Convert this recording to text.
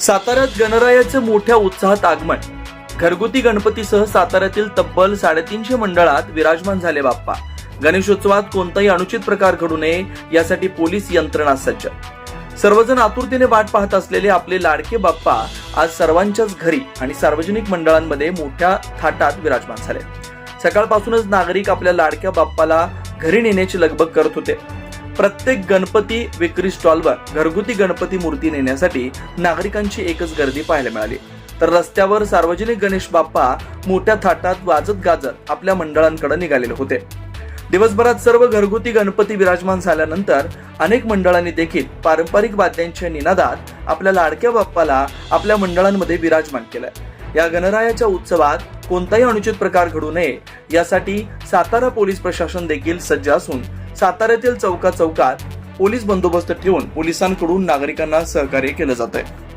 साताऱ्यात गणरायाचं मोठ्या उत्साहात आगमन. घरगुती गणपतीसह साताऱ्यातील तब्बल साडेतीनशे मंडळात विराजमान झाले बाप्पा. गणेशोत्सवात कोणताही अनुचित प्रकार घडू नये यासाठी पोलीस यंत्रणा सज्ज. सर्वजण आतुरतेने वाट पाहत असलेले आपले लाडके बाप्पा आज सर्वांच्याच घरी आणि सार्वजनिक मंडळांमध्ये मोठ्या थाटात विराजमान झाले. सकाळपासूनच नागरिक आपल्या लाडक्या बाप्पाला घरी नेण्याची लगबग करत होते. प्रत्येक गणपती विक्री स्टॉलवर घरगुती गणपती मूर्ती नेण्यासाठी नागरिकांची एकच गर्दी पाहायला मिळाली. तर रस्त्यावर सार्वजनिक गणेश बाप्पा मोठ्या थाटात वाजत गाजत आपल्या मंडळांकडे निघालेले होते. दिवसभरात सर्व घरगुती गणपती विराजमान झाल्यानंतर अनेक मंडळांनी देखील पारंपरिक वाद्यांच्या निनादात आपल्या लाडक्या बाप्पाला आपल्या मंडळांमध्ये विराजमान केलंय. या गणरायाच्या उत्सवात कोणताही अनुचित प्रकार घडू नये यासाठी सातारा पोलीस प्रशासन देखील सज्ज असून साताऱ्यातील चौका चौकात पोलीस बंदोबस्त ठेवून पोलिसांकडून नागरिकांना सहकार्य केलं जात आहे